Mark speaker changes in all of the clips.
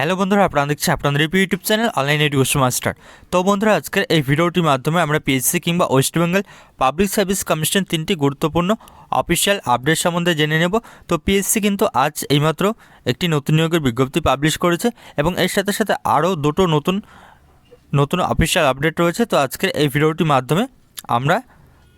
Speaker 1: Hello বন্ধুরা, আপনারা দেখছি আপনাদের YouTube channel online education master তো বন্ধুরা, আজকের এই ভিডিওটির মাধ্যমে আমরা পিএসসি কিংবা West Bengal Public Service Commission তিনটি গুরুত্বপূর্ণ অফিসিয়াল আপডেট সম্বন্ধে জেনে নেব। তো পিএসসি কিন্তু আজ এইমাত্র একটি নতুন নিয়োগের বিজ্ঞপ্তি পাবলিশ করেছে এবং এর সাথে সাথে আরও দুটো নতুন নতুন অফিসিয়াল আপডেট রয়েছে। তো আজকের এই ভিডিওটির মাধ্যমে আমরা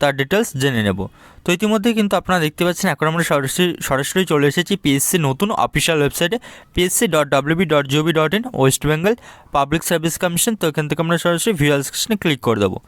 Speaker 1: তার ডিটেলস জেনে নেব। তো ইতিমধ্যে কিন্তু আপনারা দেখতে পাচ্ছেন, এখন আমরা সরাসরি সরাসরি চলে এসেছি পিএসসি নতুন অফিসিয়াল ওয়েবসাইটে PSC dot WB dot GOV dot in West Bengal Public Service Commission তো এখান থেকে আমরা সরাসরি ভিউয়াল সেকশনে ক্লিক করে দেবো।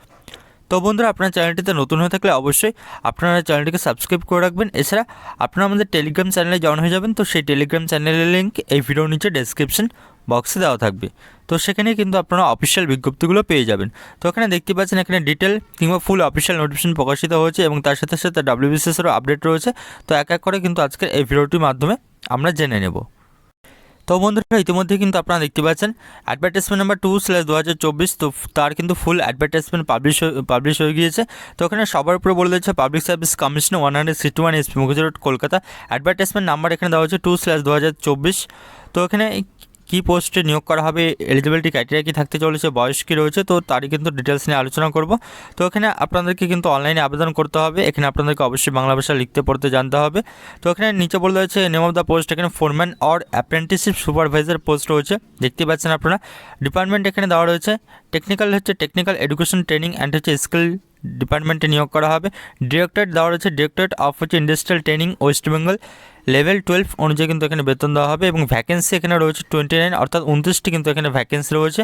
Speaker 1: তো বন্ধুরা, আপনার চ্যানেলটিতে নতুন হয়ে থাকলে অবশ্যই আপনারা চ্যানেলটিকে সাবস্ক্রাইব করে রাখবেন। এছাড়া আপনারা আমাদের টেলিগ্রাম চ্যানেলে জয়েন হয়ে যাবেন। তো সেই টেলিগ্রাম চ্যানেলের লিঙ্ক এই ভিডিওর নিচে ডেসক্রিপশন বক্সে দেওয়া থাকবে। তো সেখানে কিন্তু আপনারা অফিসিয়াল বিজ্ঞপ্তিগুলো পেয়ে যাবেন। তো এখানে দেখতে পাচ্ছেন এখানে ডিটেল কিংবা ফুল অফিসিয়াল নোটিফিকেশন প্রকাশিত হয়েছে এবং তার সাথে সাথে ডাব্লিউবিসিএসেরও আপডেট রয়েছে। তো এক এক করে কিন্তু আজকের এই ভিডিওটির মাধ্যমে আমরা জেনে নেব। তো বন্ধুরা ইতিমধ্যে কিন্তু আপনারা দেখতে পাচ্ছেন অ্যাডভার্টাইজমেন্ট নাম্বার টু স্ল্যাশ দু হাজার চব্বিশ তো তার কিন্তু ফুল অ্যাডভার্টাইজমেন্ট পাবলিশ পাবলিশ হয়ে গিয়েছে। তো ওখানে সবার উপরে বলে দিচ্ছে Public Service Commission one hundred sixty one SP Mukherjee road Kolkata advertisement number এখানে দেওয়া হচ্ছে টু স্ল্যাশ দু হাজার চব্বিশ তো এখানে কী পোস্টে নিয়োগ করা হবে এলিজিবিলিটি ক্রাইটেরিয়া কী থাকতে চলেছে, বয়স কী রয়েছে, তো তারই কিন্তু ডিটেলস নিয়ে আলোচনা করব। তো এখানে আপনাদেরকে কিন্তু অনলাইনে আবেদন করতে হবে, এখানে আপনাদেরকে অবশ্যই বাংলা ভাষা লিখতে, পড়তে জানতে হবে। তো এখানে নিচে বলে রয়েছে নেম অফ দ্য পোস্ট এখানে foreman or apprenticeship supervisor post রয়েছে, দেখতে পাচ্ছেন আপনারা। ডিপার্টমেন্ট এখানে দেওয়া রয়েছে টেকনিক্যাল হচ্ছে টেকনিক্যাল এডুকেশন ট্রেনিং অ্যান্ড হচ্ছে স্কিল ডিপার্টমেন্টে নিয়োগ করা হবে। ডিরেক্টরেট দেওয়া রয়েছে, ডিরেক্টরেট অফ হচ্ছে industrial training West Bengal level twelve অনুযায়ী কিন্তু এখানে বেতন দেওয়া হবে এবং ভ্যাকেন্সি এখানে রয়েছে টোয়েন্টি নাইন অর্থাৎ উনত্রিশটি কিন্তু এখানে ভ্যাকেন্সি রয়েছে।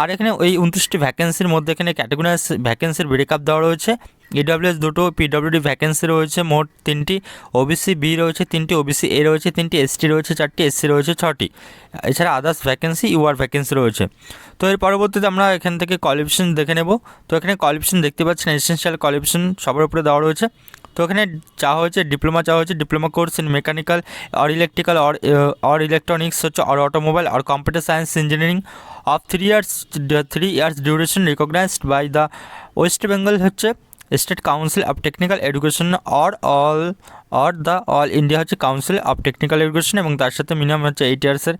Speaker 1: আর এখানে ওই উনত্রিশটি ভ্যাকেন্সির মধ্যে এখানে ক্যাটাগরি ভ্যাকেন্সির ব্রেকআপ দেওয়া রয়েছে। ইডব্লিউএস দুটো পিডব্লিউডি ভ্যাকেন্সি রয়েছে মোট তিনটি ওবিসি বি রয়েছে তিনটি ওবিসি এ রয়েছে তিনটি এসটি রয়েছে চারটি এসসি রয়েছে ছটি। এছাড়া আদার্স ভ্যাকেন্সি ইউআর ভ্যাকেন্সি রয়েছে। তো এর পরবর্তীতে আমরা এখান থেকে কোয়ালিফিকেশন দেখে নেব। তো এখানে কোয়ালিফিকেশন দেখতে পাচ্ছেন এসেন্সিয়াল কোয়ালিফিকেশন সবার উপরে দেওয়া রয়েছে। তো এখানে চাওয়া হয়েছে ডিপ্লোমা চা হয়েছে diploma course in mechanical or electrical or or electronics হচ্ছে or automobile or computer science engineering of three years three years duration recognised by the West Bengal হচ্ছে state council of technical education or all or the all India হচ্ছে council of technical education এবং তার সাথে minimum হচ্ছে eight ইয়ার্সের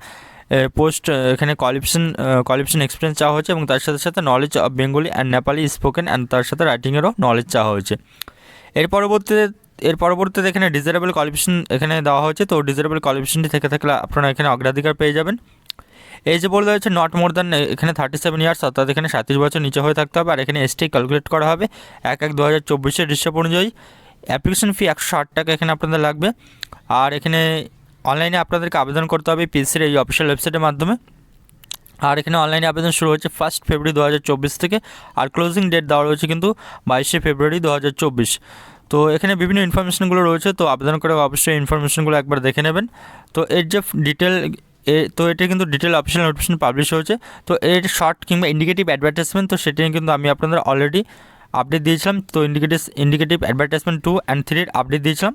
Speaker 1: post এখানে qualification qualification experience চাওয়া হয়েছে এবং তার সাথে সাথে knowledge of Bengali and Nepali spoken and তার সাথে রাইটিংয়েরও নলেজ চাওয়া হয়েছে। এর পরবর্তীতে এর পরবর্তীতে এখানে ডিজারেবল কোয়ালিফিকেশন এখানে দেওয়া হয়েছে, তো ডিজারেবল কোয়ালিফিকেশনটি থেকে থাকলে আপনারা এখানে অগ্রাধিকার পেয়ে যাবেন। এই যে বলে হচ্ছে নট মোর দ্যান এখানে থার্টি সেভেন ইয়ার্স অর্থাৎ এখানে সাঁত্রিশ বছর নিচে হয়ে থাকতে হবে, আর এখানে এসটি ক্যালকুলেট করা হবে, এক এক দু হাজার চব্বিশের রিসেপ অনুযায়ী অ্যাপ্লিকেশন ফি একশো ষাট টাকা এখানে আপনাদের লাগবে। আর এখানে অনলাইনে আপনাদেরকে আবেদন করতে হবে পিএসসির এই অফিসিয়াল ওয়েবসাইটের মাধ্যমে। আর এখানে অনলাইনে আবেদন শুরু হচ্ছে ফার্স্ট ফেব্রুয়ারি দু হাজার চব্বিশ থেকে, আর ক্লোজিং ডেট দেওয়া রয়েছে কিন্তু বাইশে ফেব্রুয়ারি দু হাজার চব্বিশ। তো এখানে বিভিন্ন ইনফরমেশনগুলো রয়েছে, তো আবেদন করে অবশ্যই ইনফরমেশনগুলো একবার দেখে নেবেন। তো এর যে ডিটেল এ, তো এটা কিন্তু ডিটেল অফিসিয়াল নোটিফিকেশন পাবলিশ হয়েছে। তো এর শর্ট কিংবা ইন্ডিকেটিভ অ্যাডভার্টাইজমেন্ট তো সেটি কিন্তু আমি আপনাদের অলরেডি আপডেট দিয়েছিলাম। তো indicative indicative advertisement two and থ্রির আপডেট দিয়েছিলাম।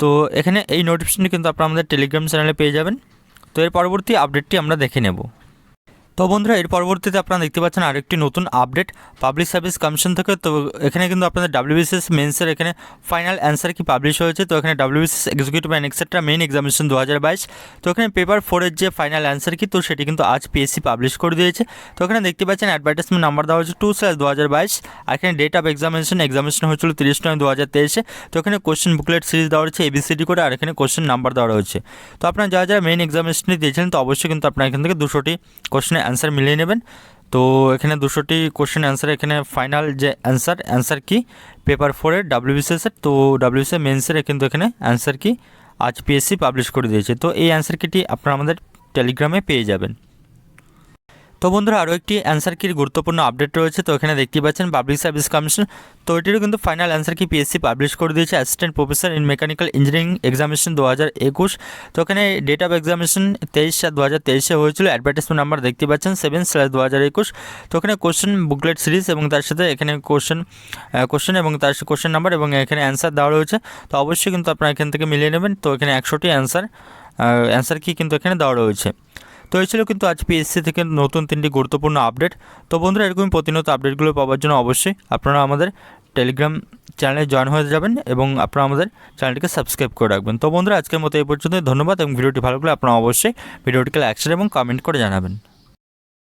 Speaker 1: তো এখানে এই নোটিফিকেশনটি কিন্তু আপনারা আমাদের টেলিগ্রাম চ্যানেলে পেয়ে যাবেন। তো এর পরবর্তী আপডেটটি আমরা দেখে নেব। তো বন্ধুরা, এর পরবর্তীতে আপনারা দেখতে পাচ্ছেন আরেকটি নতুন আপডেট পাবলিক সার্ভিস কমিশন থেকে। তো এখানে কিন্তু আপনাদের ডাব্লিউবিসিএস মেন্সের এখানে ফাইনাল অ্যান্সার কি পাবলিশ হয়েছে? তো এখানে WBCS executive and etcetera main examination দু হাজার বাইশ। তো এখানে পেপার ফোরের যে ফাইনাল অ্যান্সার কি, তো সেটি কিন্তু আজ পিএসসি পাবলিশ করে দিয়েছে। তো এখানে দেখতে পাচ্ছেন অ্যাডভার্টাইজমেন্ট নাম্বার দেওয়া হয়েছে টু স্ল্যাশ দু হাজার বাইশ। আর এখানে ডেট অফ এক্সামিনেশন এক্সামিনেশন হয়েছিল তিরিশ নয় দু হাজার তেইশে। তো এখানে কোশ্চেন বুকলেট সিরিজ দেওয়া হচ্ছে এবিসিডি করে, আর এখানে কোশ্চেন নাম্বার দেওয়া রয়েছে। তো আপনারা যারা যারা মেইন এক্সামিনেশনটি দিয়েছিলেন, তো অবশ্যই কিন্তু আপনারা এখান থেকে দুশোটি কোশ্চেনের অ্যান্সার মিলিয়ে নেবেন। তো এখানে দুশোটি কোশ্চেন অ্যান্সার এখানে ফাইনাল যে অ্যান্সার অ্যান্সার কি? পেপার ফোরের ডাব্লিউবিসিএসের তো ডাব্লিউবিসিএ মেন্সের কিন্তু এখানে অ্যান্সার কি? আজ পিএসসি পাবলিশ করে দিয়েছে। তো এই অ্যান্সার কিটি আপনারা আমাদের টেলিগ্রামে পেয়ে যাবেন। তো বন্ধুরা আরও একটি অ্যান্সার কির গুরুত্বপূর্ণ আপডেট রয়েছে, তো এখানে দেখতে পাচ্ছেন পাবলিক সার্ভিস কমিশন তো এটিরও কিন্তু ফাইনাল অ্যান্সার কি পিএসসি পাবলিশ করে দিয়েছে assistant professor in mechanical engineering examination দু হাজার একুশ। তো এখানে ডেট অফ এক্সামিনেশন তেইশ সাত দু হাজার তেইশে হয়েছিল অ্যাডভার্টাইজমেন্ট নাম্বার দেখতে পাচ্ছেন সেভেন স্ল্যাশ দু হাজার একুশ। তো এখানে কোশ্চেন বুকলেট সিরিজ এবং তার সাথে এখানে কোশ্চেন কোশ্চেন এবং তার সাথে কোশ্চেন নাম্বার এবং এখানে অ্যান্সার দেওয়া রয়েছে, তো অবশ্যই কিন্তু আপনারা এখান থেকে মিলিয়ে নেবেন, তো এখানে একশোটি অ্যান্সার অ্যান্সার কি কিন্তু এখানে দেওয়া রয়েছে। তো এই ছিল কিন্তু আজ পিএসসি থেকে নতুন তিনটি গুরুত্বপূর্ণ আপডেট তো বন্ধুরা, এরকমই প্রতিনিয়ত আপডেটগুলো পাওয়ার জন্য অবশ্যই আপনারা আমাদের টেলিগ্রাম চ্যানেলে জয়েন হয়ে যাবেন এবং আপনারা আমাদের চ্যানেলটিকে সাবস্ক্রাইব করে রাখবেন। তো বন্ধুরা, আজকের মতো এই পর্যন্ত ধন্যবাদ এবং ভিডিওটি ভালো লাগলে আপনারা অবশ্যই ভিডিওটিকে লাইক শেয়ার এবং কমেন্ট করে জানাবেন।